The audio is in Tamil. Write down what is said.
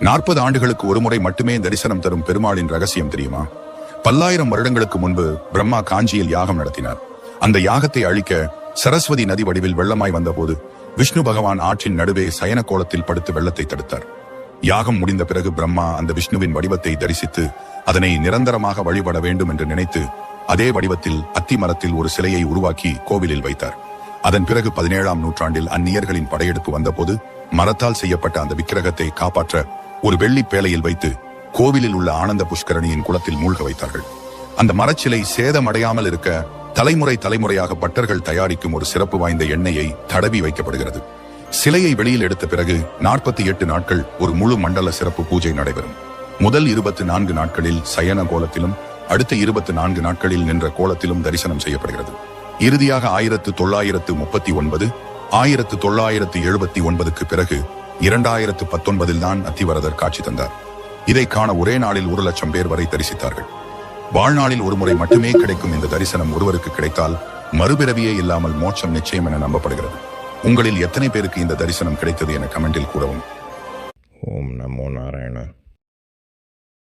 நாற்பது ஆண்டுகளுக்கு ஒருமுறை மட்டுமே தரிசனம் தரும் பெருமாளின் ரகசியம் தெரியுமா? பல்லாயிரம் வருடங்களுக்கு முன்பு பிரம்மா காஞ்சியில் யாகம் நடத்தினார். அந்த யாகத்தை அழிக்க சரஸ்வதி நதி வடிவில் வெள்ளமாய் வந்தபோது விஷ்ணு பகவான் ஆற்றின் நடுவே சயன கோலத்தில் படுத்து வெள்ளத்தை தடுத்தார். யாகம் முடிந்த பிறகு பிரம்மா அந்த விஷ்ணுவின் வடிவத்தை தரிசித்து அதனை நிரந்தரமாக வழிபட வேண்டும் என்று நினைத்து அதே வடிவத்தில் அத்தி மரத்தில் ஒரு சிலையை உருவாக்கி கோவிலில் வைத்தார். அதன் பிறகு பதினேழாம் நூற்றாண்டில் அந்நியர்களின் படையெடுப்பு வந்தபோது மரத்தால் செய்யப்பட்ட அந்த விக்கிரகத்தை காப்பாற்ற ஒரு வெள்ளி பேழையில் வைத்து கோவிலில் உள்ள ஆனந்த புஷ்கரணியின் குளத்தில் மூழ்க வைத்தார்கள். அந்த மரச்சிலை சேதமடையாமல் இருக்க தலைமுறை தலைமுறையாக பட்டர்கள் தயாரிக்கும் ஒரு சிறப்பு வாய்ந்த எண்ணெயை தடவி வைக்கப்படுகிறது. சிலையை வெளியில் எடுத்த பிறகு நாற்பத்தி எட்டு நாட்கள் ஒரு முழு மண்டல சிறப்பு பூஜை நடைபெறும். முதல் இருபத்தி நான்கு நாட்களில் சயன கோலத்திலும் அடுத்த இருபத்தி நான்கு நாட்களில் நின்ற கோலத்திலும் தரிசனம் செய்யப்படுகிறது. இறுதியாக ஆயிரத்து தொள்ளாயிரத்து முப்பத்தி ஒன்பது ஆயிரத்து தொள்ளாயிரத்து எழுபத்தி ஒன்பதுக்கு பிறகு இரண்டாயிரத்து பத்தொன்பதில் தான் அத்திவரதர் காட்சி தந்தார். இதை காண ஒரே நாளில் ஒரு லட்சம் பேர் வரை தரிசித்தார்கள். வாழ்நாளில் ஒரு முறை மட்டுமே கிடைக்கும் இந்த தரிசனம் ஒருவருக்கு கிடைத்தால் மறுபிறவியே இல்லாமல் மோட்சம் நிச்சயம் என நம்பப்படுகிறது. உங்களில் எத்தனை பேருக்கு இந்த தரிசனம் கிடைத்தது என கமெண்டில் கூறவும். ஓம் நமோ நாராயண